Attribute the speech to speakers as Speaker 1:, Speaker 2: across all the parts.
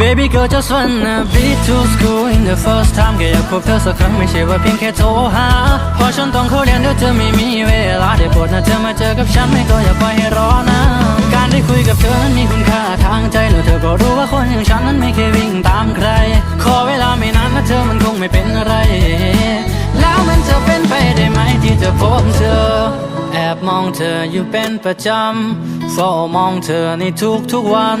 Speaker 1: Baby girl just wanna be to school in the first time แค่อยากพบเธอสักครั้งไม่ใช่ว่าเพียงแค่โทรหาเพราะฉันต้องเข้าเรียนดี๋ยเธอไม่มีเวลาได้โปรดนะเธอมาเจอกับฉันไม่ก็อย่าปล่อยให้รอนะ การได้คุยกับเธอนั้นมีคุณค่าทางใจแล้วเธอก็รู้ว่าคนอย่างฉันนั้นไม่เคยวิ่งตามใคร ขอเวลาไม่นานนะเธอมันคงไม่เป็นอะไร แล้วมันจะเป็นไปได้ไหมที่จะพบเธอ แอบมองเธออยู่เป็นประจำเฝ้ามองเธอในทุกๆวัน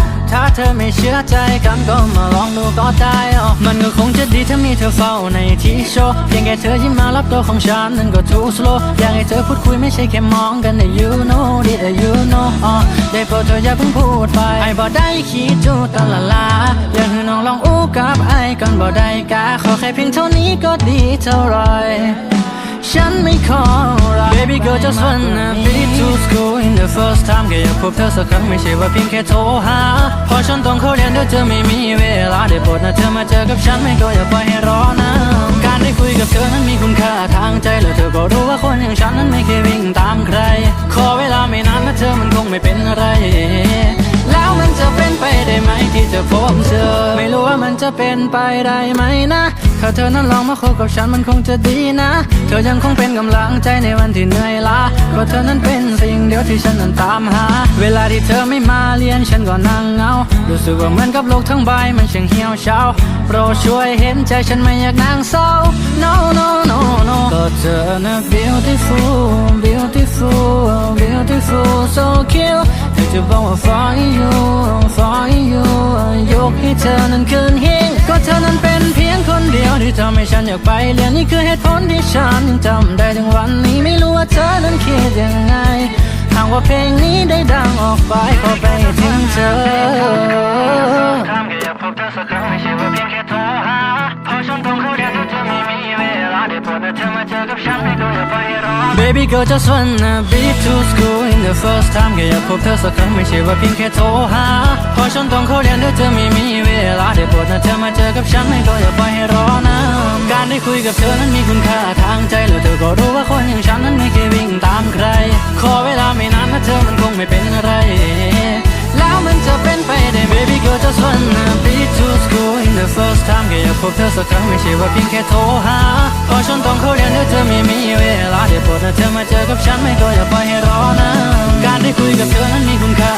Speaker 1: เธอไม่เชื่อใจกันก็มาลองดูก็ได้อ๋อมันก็คงจะดีถ้ามีเธอเฝ้าในที่โชว์เพียงแค่เธอยิ้มมารับตัวของฉันนั้นก็ too slow อยากให้เธอพูดคุยไม่ใช่แค่มองกันแต่ you know that you know อ๋อได้โปรดเธออย่าเพิ่งพูดไปไอ้บ่ได้คิดจูตละลาอยากให้น้องลองอู้กับไอ้กันบ่ได้กาขอแค่เพียงเท่านี้ก็ดีเท่าไรฉันไม่ขอรัก Baby girl just wanna be to school in the first time แค่อยากพบเธอสักครั้งไม่ใช่ว่าเพียงแค่โทรหาเพราะฉันต้องเข้าเรียนเดี๋ยวเธอไม่มีเวลาได้โปรดนะเธอมาเจอกับฉันไม่ก็อย่าปล่อยให้รอนะการได้คุยกับเธอนั้นมีคุณค่าทางใจแล้วเธอก็รู้ว่าคนอย่างฉันนั้นไม่เคยวิ่งตามใคร ขอเวลาไม่นานนะเธอมันคงไม่เป็นอะไร แล้วมันจะเป็นไปได้ไหมที่จะพบเธอ ไม่รู้ว่ามันจะเป็นไปได้ไหมนะ ถ้าเธอนั้นลองมาคบกับฉันมันคงจะดีนะ เธอยังคงเป็นกำลังใจในวันที่เหนื่อยล้าเพราะเธอนั้นเป็นสิ่งเดียวที่ฉันนั้นตามหา เวลาที่เธอไม่มาเรียนฉันก็นั่งเงา รู้สึกว่าเหมือนกับโลกทั้งใบมันช่างเหี่ยวเฉาโปรดช่วยเห็นใจฉันไม่อยากนั่งเศร้า no no no no ก็เธอนะ beautiful beautiful beautiful so cute เธอจะบอกว่า for you for you ยกให้เธอนั้นขึ้นหิ้งก็เธอนั้นเป็น ที่ทำให้ฉันอยากไปเรียนนี่คือเหตุผลที่ฉันยังจำได้ถึงวันนี้ไม่รู้ว่าเธอนั้นคิดยังไงหากว่าเพลงนี้ได้ดังออกไปขอไปถึงเธอทำแค่อยากพบเธอสักครั้งไม่ใช่ว่าเพียงแค่โทรหาเพราะฉันต้องเข้าเรียนทุกเธอไม่มีเวลาได้โปรดเธอมาเจอกับฉันไม่ก็องอย่าไปรอ Baby girl just wanna be to school in the first time แค่อยากพบเธอสักครั้งไม่ใช่ว่าเพียงแค่โทรหาเพราะฉันต้องเข้าเรียนด้วยเธอไม่มีเวลาได้โปรดนะเธอมาเจอกับฉันไม่ก็อย่าไป ได้คุยกับเธอนั้นมีคุณค่าทางใจ แล้วเธอก็รู้ว่าคนอย่างฉันนั้นไม่เคยวิ่งตามใคร ขอเวลาไม่นานนะเธอมันคงไม่เป็นอะไร แล้วมันจะเป็นไปได้ Baby girl just wanna be to school in the first time แค่อยากพบเธอสักครั้งไม่ใช่ว่าเพียงแค่โทรหาเพราะฉันต้องเข้าเรียนด้วยเธอไม่มีเวลาได้โปรดนะเธอมาเจอกับฉันไม่ก็อย่าปล่อยให้รอนะ การได้คุยกับเธอนั้นมีคุณค่า